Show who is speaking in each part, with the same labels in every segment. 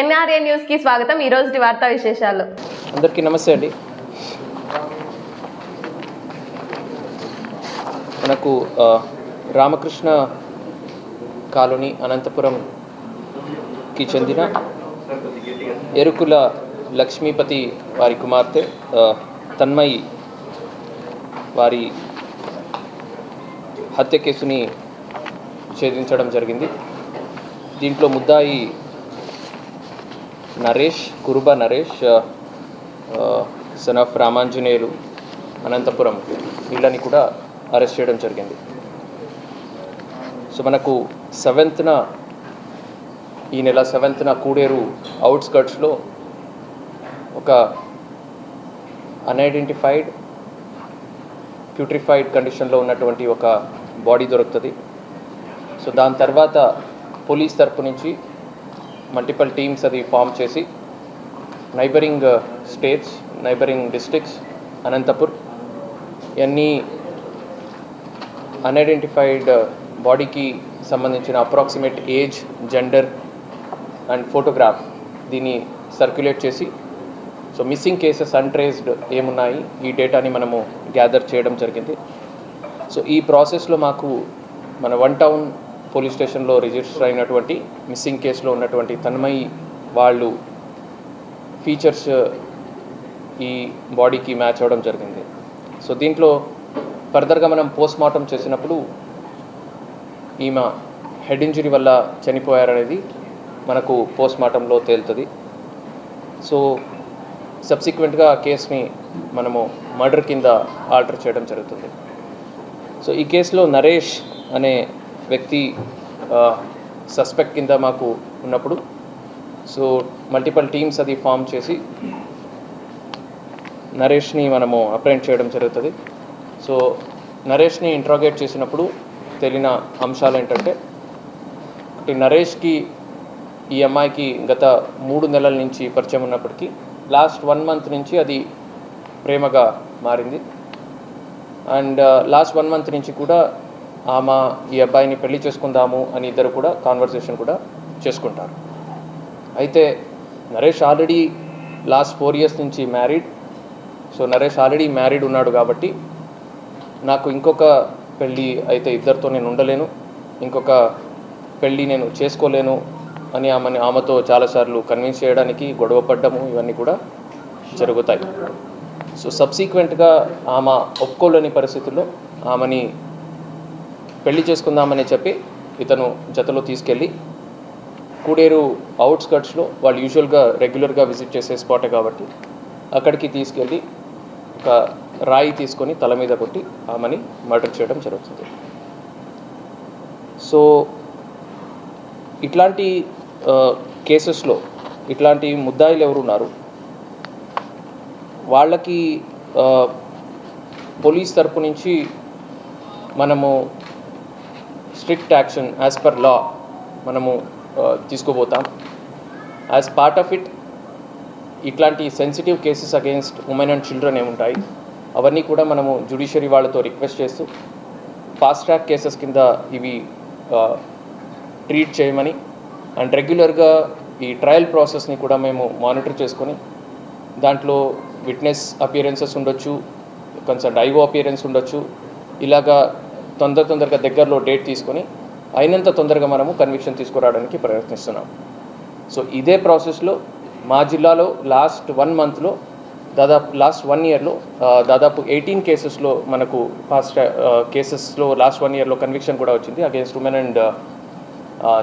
Speaker 1: NRA న్యూస్కి స్వాగతం. ఈ రోజు వార్తా విశేషాలు.
Speaker 2: అందరికీ నమస్తే అండి. మనకు రామకృష్ణ కాలనీ అనంతపురంకి చెందిన ఎరుకుల లక్ష్మీపతి వారి కుమార్తె తన్మయి వారి హత్య కేసుని ఛేదించడం జరిగింది. దీంట్లో ముద్దాయి నరేష్ కురుబ నరేష్ సన్ ఆఫ్ రామాంజనేయులు అనంతపురం వీళ్ళని కూడా అరెస్ట్ చేయడం జరిగింది. సో మనకు సెవెంత్న ఈ నెల సెవెంత్న కూడేరు అవుట్స్కర్ట్స్లో ఒక అన్ఐడెంటిఫైడ్ ప్యూట్రిఫైడ్ కండిషన్లో ఉన్నటువంటి ఒక బాడీ దొరుకుతుంది. సో దాని తర్వాత పోలీస్ తరపు నుంచి మల్టిపల్ టీమ్స్ అది ఫామ్ చేసి neighbouring states neighbouring districts Anantapur ఇవన్నీ అన్ఐడెంటిఫైడ్ బాడీకి సంబంధించిన approximate age gender and photograph దీన్ని సర్క్యులేట్ చేసి సో మిస్సింగ్ కేసెస్ అన్ట్రేస్డ్ ఏమున్నాయి ఈ డేటాని మనము గ్యాదర్ చేయడం జరిగింది. సో ఈ ప్రాసెస్లో మాకు మన వన్ టౌన్ పోలీస్ స్టేషన్లో రిజిస్టర్ అయినటువంటి మిస్సింగ్ కేసులో ఉన్నటువంటి తన్మయి వాళ్ళు ఫీచర్స్ ఈ బాడీకి మ్యాచ్ అవ్వడం జరిగింది. సో దీంట్లో ఫర్దర్గా మనం పోస్ట్ మార్టం చేసినప్పుడు ఈమె హెడ్ ఇంజురీ వల్ల చనిపోయారనేది మనకు పోస్ట్ మార్టంలో తేలుతుంది. సో సబ్సిక్వెంట్గా ఆ కేసుని మనము మర్డర్ కింద ఆల్టర్ చేయడం జరుగుతుంది. సో ఈ కేసులో నరేష్ అనే వ్యక్తి సస్పెక్ట్ కింద మాకు ఉన్నప్పుడు. సో మల్టిపల్ టీమ్స్ అది ఫామ్ చేసి నరేష్ని మనము అప్రెంట్ చేయడం జరుగుతుంది. సో నరేష్ని ఇంట్రాగేట్ చేసినప్పుడు తెలియన అంశాలు ఏంటంటే నరేష్కి ఈ అమ్మాయికి గత మూడు నెలల నుంచి పరిచయం ఉన్నప్పటికీ లాస్ట్ వన్ మంత్ నుంచి అది ప్రేమగా మారింది. అండ్ లాస్ట్ వన్ మంత్ నుంచి కూడా ఆమె ఈ అబ్బాయిని పెళ్ళి చేసుకుందాము అని ఇద్దరు కూడా కాన్వర్సేషన్ కూడా చేసుకుంటారు. అయితే Naresh already last four years నుంచి married so Naresh already married ఉన్నాడు కాబట్టి నాకు ఇంకొక పెళ్ళి అయితే ఇద్దరితో నేను ఉండలేను. ఇంకొక పెళ్ళి నేను చేసుకోలేను అని ఆమెని ఆమెతో చాలాసార్లు కన్విన్స్ చేయడానికి గొడవ పడ్డము ఇవన్నీ కూడా జరుగుతాయి. సో సబ్సీక్వెంట్గా ఆమె ఒప్పుకోలేని పరిస్థితుల్లో ఆమెని పెళ్ళి చేసుకుందామని చెప్పి ఇతను జతలో తీసుకెళ్ళి కూడేరు అవుట్స్కట్స్లో వాళ్ళు యూజువల్గా రెగ్యులర్గా విజిట్ చేసే స్పాటే కాబట్టి అక్కడికి తీసుకెళ్ళి ఒక రాయి తీసుకొని తల మీద కొట్టి ఆమెని మర్డర్ చేయడం జరుగుతుంది. సో ఇట్లాంటి కేసెస్లో ఇట్లాంటి ముద్దాయిలు ఎవరు ఉన్నారు? వాళ్ళకి పోలీస్ తరపు నుంచి మనము strict action as per law మనము తీసుకోబోతాం. యాజ్ పార్ట్ ఆఫ్ ఇట్ ఇట్లాంటి sensitive cases against women and children ఏముంటాయి? అవన్నీ కూడా మనము జుడిషియరీ వాళ్ళతో రిక్వెస్ట్ చేస్తూ ఫాస్ట్ ట్రాక్ కేసెస్ కింద ఇవి ట్రీట్ చేయమని అండ్ రెగ్యులర్గా ఈ ట్రయల్ ప్రాసెస్ని కూడా మేము మానిటర్ చేసుకొని దాంట్లో విట్నెస్ అపియరెన్సెస్ ఉండొచ్చు కన్సర్న్ ఐఓ అపియరెన్స్ ఉండొచ్చు ఇలాగా తొందర తొందరగా దగ్గరలో డేట్ తీసుకొని అయినంత తొందరగా మనము కన్విక్షన్ తీసుకురావడానికి ప్రయత్నిస్తున్నాం. సో ఇదే ప్రాసెస్లో మా జిల్లాలో లాస్ట్ వన్ మంత్లో దాదాపు లాస్ట్ వన్ ఇయర్లో దాదాపు ఎయిటీన్ కేసెస్లో మనకు ఫాస్ట్ కేసెస్లో లాస్ట్ వన్ ఇయర్లో కన్విక్షన్ కూడా వచ్చింది against women and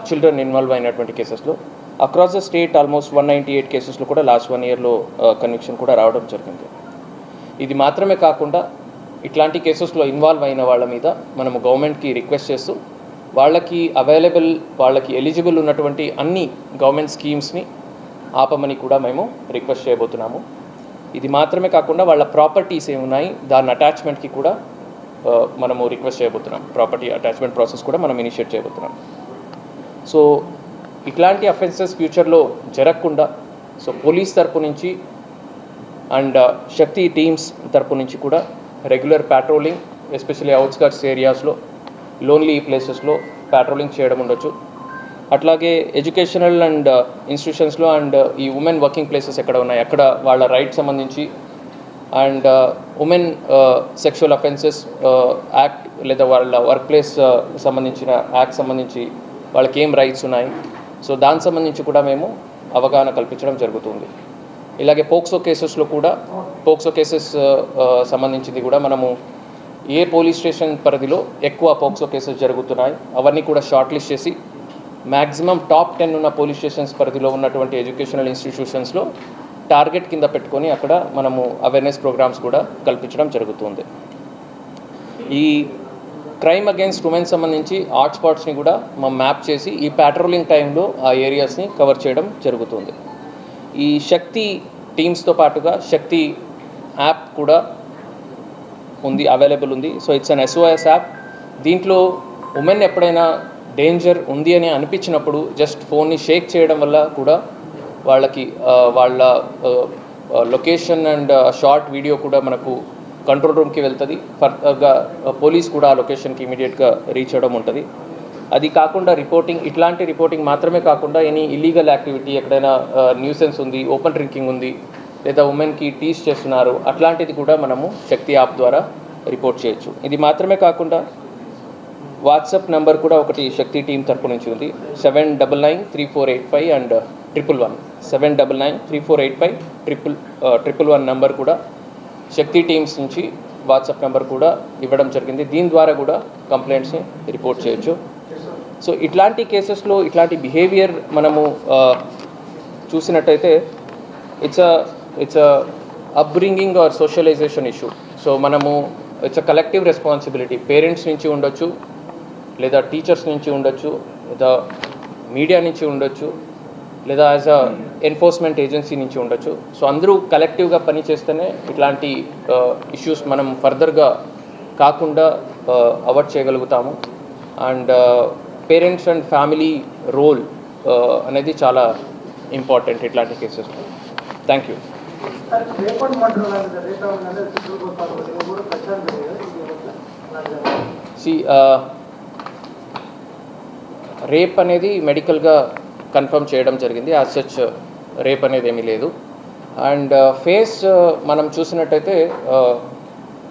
Speaker 2: children involve అయినటువంటి కేసెస్లో across the state almost one ninety eight కేసెస్లో కూడా లాస్ట్ వన్ ఇయర్లో కన్విక్షన్ కూడా రావడం జరిగింది. ఇది మాత్రమే కాకుండా ఇట్లాంటి కేసెస్లో ఇన్వాల్వ్ అయిన వాళ్ళ మీద మనము గవర్నమెంట్కి రిక్వెస్ట్ చేస్తూ వాళ్ళకి అవైలబుల్ వాళ్ళకి ఎలిజిబుల్ ఉన్నటువంటి అన్ని గవర్నమెంట్ స్కీమ్స్ని ఆపమని కూడా మేము రిక్వెస్ట్ చేయబోతున్నాము. ఇది మాత్రమే కాకుండా వాళ్ళ ప్రాపర్టీస్ ఏమున్నాయి దాని అటాచ్మెంట్కి కూడా మనము రిక్వెస్ట్ చేయబోతున్నాం. ప్రాపర్టీ అటాచ్మెంట్ ప్రాసెస్ కూడా మనం ఇనిషియేట్ చేయబోతున్నాం. సో ఇట్లాంటి అఫెన్సెస్ ఫ్యూచర్లో జరగకుండా సో పోలీస్ తరపు నుంచి అండ్ శక్తి టీమ్స్ తరపు నుంచి కూడా రెగ్యులర్ ప్యాట్రోలింగ్ ఎస్పెషల్లీ అవుట్స్కట్స్ ఏరియాస్లో లోన్లీ ప్లేసెస్లో ప్యాట్రోలింగ్ చేయడం ఉండొచ్చు. అట్లాగే ఎడ్యుకేషనల్ అండ్ ఇన్స్టిట్యూషన్స్లో అండ్ ఈ ఉమెన్ వర్కింగ్ ప్లేసెస్ ఎక్కడ ఉన్నాయి? అక్కడ వాళ్ళ రైట్ సంబంధించి and women sexual offences act లేదా వాళ్ళ వర్క్ ప్లేస్ uh, సంబంధించిన యాక్ట్ సంబంధించి వాళ్ళకి ఏం రైట్స్ ఉన్నాయి? సో దానికి సంబంధించి కూడా మేము అవగాహన కల్పించడం జరుగుతుంది. ఇలాగే పోక్సో కేసెస్లో కూడా పోక్సో కేసెస్ సంబంధించింది కూడా మనము ఏ పోలీస్ స్టేషన్ పరిధిలో ఎక్కువ పోక్సో కేసెస్ జరుగుతున్నాయి అవన్నీ కూడా షార్ట్ లిస్ట్ చేసి మ్యాక్సిమం టాప్ టెన్ ఉన్న పోలీస్ స్టేషన్స్ పరిధిలో ఉన్నటువంటి ఎడ్యుకేషనల్ ఇన్స్టిట్యూషన్స్లో టార్గెట్ కింద పెట్టుకొని అక్కడ మనము అవేర్నెస్ ప్రోగ్రామ్స్ కూడా కల్పించడం జరుగుతుంది. ఈ క్రైమ్ అగేన్స్ట్ ఉమెన్ సంబంధించి హాట్స్పాట్స్ని కూడా మనం మ్యాప్ చేసి ఈ ప్యాట్రోలింగ్ టైంలో ఆ ఏరియాస్ని కవర్ చేయడం జరుగుతుంది. ఈ శక్తి టీమ్స్తో పాటుగా శక్తి యాప్ కూడా ఉంది అవైలబుల్ ఉంది. So it's an SOS app దీంట్లో ఉమెన్ ఎప్పుడైనా డేంజర్ ఉంది అని అనిపించినప్పుడు జస్ట్ ఫోన్ని షేక్ చేయడం వల్ల కూడా వాళ్ళకి వాళ్ళ లొకేషన్ అండ్ షార్ట్ వీడియో కూడా మనకు కంట్రోల్ రూమ్కి వెళ్తుంది. ఫర్దర్గా పోలీస్ కూడా ఆ లొకేషన్కి ఇమీడియట్గా రీచ్ అవ్వడం ఉంటుంది. అది కాకుండా రిపోర్టింగ్ ఇట్లాంటి రిపోర్టింగ్ మాత్రమే కాకుండా ఎనీ ఇల్లీగల్ యాక్టివిటీ ఎక్కడైనా న్యూసెన్స్ ఉంది ఓపెన్ డ్రింకింగ్ ఉంది లేదా ఉమెన్కి టీస్ చేస్తున్నారు అట్లాంటిది కూడా మనము శక్తి యాప్ ద్వారా రిపోర్ట్ చేయొచ్చు. ఇది మాత్రమే కాకుండా వాట్సాప్ నెంబర్ కూడా ఒకటి శక్తి టీం తరపు నుంచి ఉంది. Seven double nine three four eight five and triple one. Seven double nine three four eight five triple triple one number కూడా శక్తి టీమ్స్ నుంచి వాట్సాప్ నెంబర్ కూడా ఇవ్వడం జరిగింది. దీని ద్వారా కూడా కంప్లైంట్స్ని రిపోర్ట్ చేయొచ్చు. సో ఇట్లాంటి కేసెస్లో ఇట్లాంటి బిహేవియర్ మనము చూసినట్టయితే it's uh it's upbringing or socialisation issue so మనము it's uh collective responsibility parents నుంచి ఉండొచ్చు లేదా టీచర్స్ నుంచి ఉండొచ్చు లేదా మీడియా నుంచి ఉండొచ్చు లేదా యాజ్ అ ఎన్ఫోర్స్మెంట్ ఏజెన్సీ నుంచి ఉండొచ్చు. సో అందరూ కలెక్టివ్గా పని చేస్తేనే ఇట్లాంటి uh, ఇష్యూస్ మనం ఫర్దర్గా కాకుండా uh, అవాయిడ్ చేయగలుగుతాము. And parents and family role అనేది చాలా ఇంపార్టెంట్ ఇట్లాంటి కేసెస్లో thank you C rape uh, అనేది మెడికల్గా కన్ఫర్మ్ చేయడం జరిగింది. యాజ్ సచ్ రేప్ అనేది ఏమీ లేదు. అండ్ ఫేస్ uh, uh, మనం చూసినట్టయితే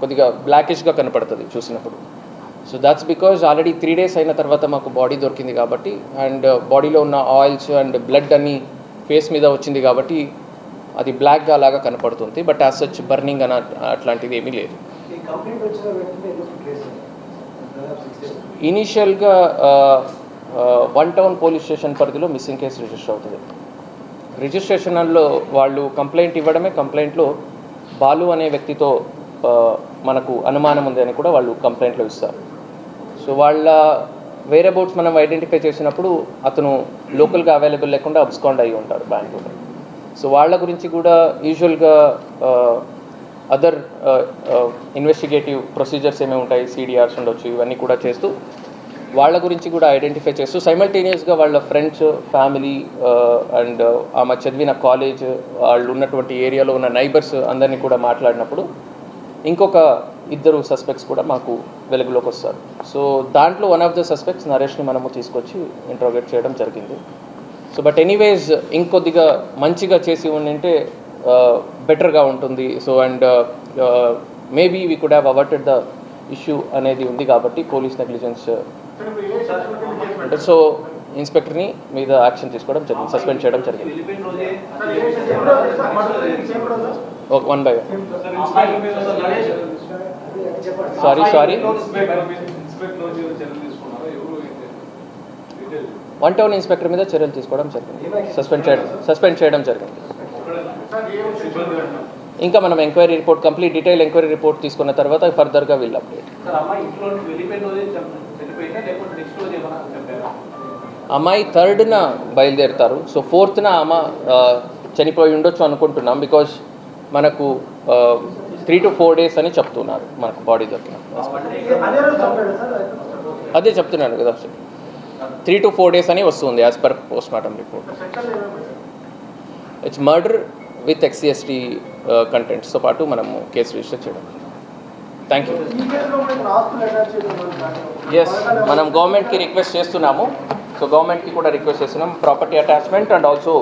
Speaker 2: కొద్దిగా బ్లాకిష్గా కనపడుతుంది చూసినప్పుడు. So that's because already three days అయిన తర్వాత మాకు బాడీ దొరికింది కాబట్టి అండ్ బాడీలో ఉన్న ఆయిల్స్ అండ్ బ్లడ్ అని ఫేస్ మీద వచ్చింది కాబట్టి అది బ్లాక్గా అలాగా కనపడుతుంది బట్ యాజ్ సచ్ బర్నింగ్ అని అట్లాంటిది ఏమీ లేదు. ఇనీషియల్గా వన్ టౌన్ పోలీస్ స్టేషన్ పరిధిలో మిస్సింగ్ కేసు రిజిస్టర్ అవుతుంది. రిజిస్ట్రేషన్లో వాళ్ళు కంప్లైంట్ ఇవ్వడమే కంప్లైంట్లో బాలు అనే వ్యక్తితో మనకు అనుమానం ఉంది అని కూడా వాళ్ళు కంప్లైంట్లో ఇస్తారు. సో వాళ్ళ వేరే బోట్స్ మనం ఐడెంటిఫై చేసినప్పుడు అతను లోకల్గా అవైలబుల్ లేకుండా అబ్స్కాండ్ అయ్యి ఉంటారు బెంగళూరు సో వాళ్ళ గురించి కూడా యూజువల్గా అదర్ ఇన్వెస్టిగేటివ్ ప్రొసీజర్స్ ఏమేమి ఉంటాయి సిడిఆర్స్ ఉండొచ్చు ఇవన్నీ కూడా చేస్తూ వాళ్ళ గురించి కూడా ఐడెంటిఫై చేస్తూ సైమల్టేనియస్గా వాళ్ళ ఫ్రెండ్స్ ఫ్యామిలీ అండ్ ఆమె చదివిన కాలేజ్ వాళ్ళు ఉన్నటువంటి ఏరియాలో ఉన్న నైబర్స్ అందరినీ కూడా మాట్లాడినప్పుడు ఇంకొక ఇద్దరు సస్పెక్ట్స్ కూడా మాకు వెలుగులోకి వస్తారు. సో దాంట్లో వన్ ఆఫ్ ద సస్పెక్ట్స్ నరేష్ని మనము తీసుకొచ్చి ఇంట్రోగేట్ చేయడం జరిగింది. సో బట్ ఎనీవేస్ ఇంకొద్దిగా మంచిగా చేసి ఉండింటే uh, బెటర్గా ఉంటుంది. So and maybe we could have averted the issue అనేది ఉంది కాబట్టి పోలీస్ నెగ్లిజెన్స్ సో ఇన్స్పెక్టర్ని మీద యాక్షన్ తీసుకోవడం జరిగింది సస్పెండ్ చేయడం జరిగింది. Okay one by sorry sorry one town inspector మీద చర్యలు తీసుకోవడం జరిగింది. సస్పెండ్ చేయడం సస్పెండ్ చేయడం జరిగింది. ఇంకా మనం enquiry report complete detail enquiry report తీసుకున్న తర్వాత ఫర్దర్గా వీళ్ళు అప్డేట్.
Speaker 3: సార్ అమ్మాయి
Speaker 2: థర్డ్న బయలుదేరుతారు. సో ఫోర్త్న ఆమె ఆ, చనిపోయి ఉండొచ్చు అనుకుంటున్నాం బికాజ్ మనకు త్రీ టు ఫోర్ డేస్ అని చెప్తున్నారు మనకు బాడీ దొరికిన.
Speaker 4: అదే సార్
Speaker 2: చెప్తున్నాను కదా త్రీ టు ఫోర్ డేస్ అని వస్తుంది as per post mortem report it's murder with ఎక్స్సిఎస్టీ కంటెంట్స్తో పాటు మనము కేసు రిజిస్టర్ చేయడం. థ్యాంక్ యూ ఎస్ మనం గవర్నమెంట్కి రిక్వెస్ట్ చేస్తున్నాము. సో గవర్నమెంట్కి కూడా రిక్వెస్ట్ చేస్తున్నాం. Property attachment and also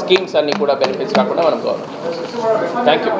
Speaker 2: schemes అన్నీ కూడా బెనిఫిట్స్ కాకుండా మనం గవర్నమెంట్ థ్యాంక్ యూ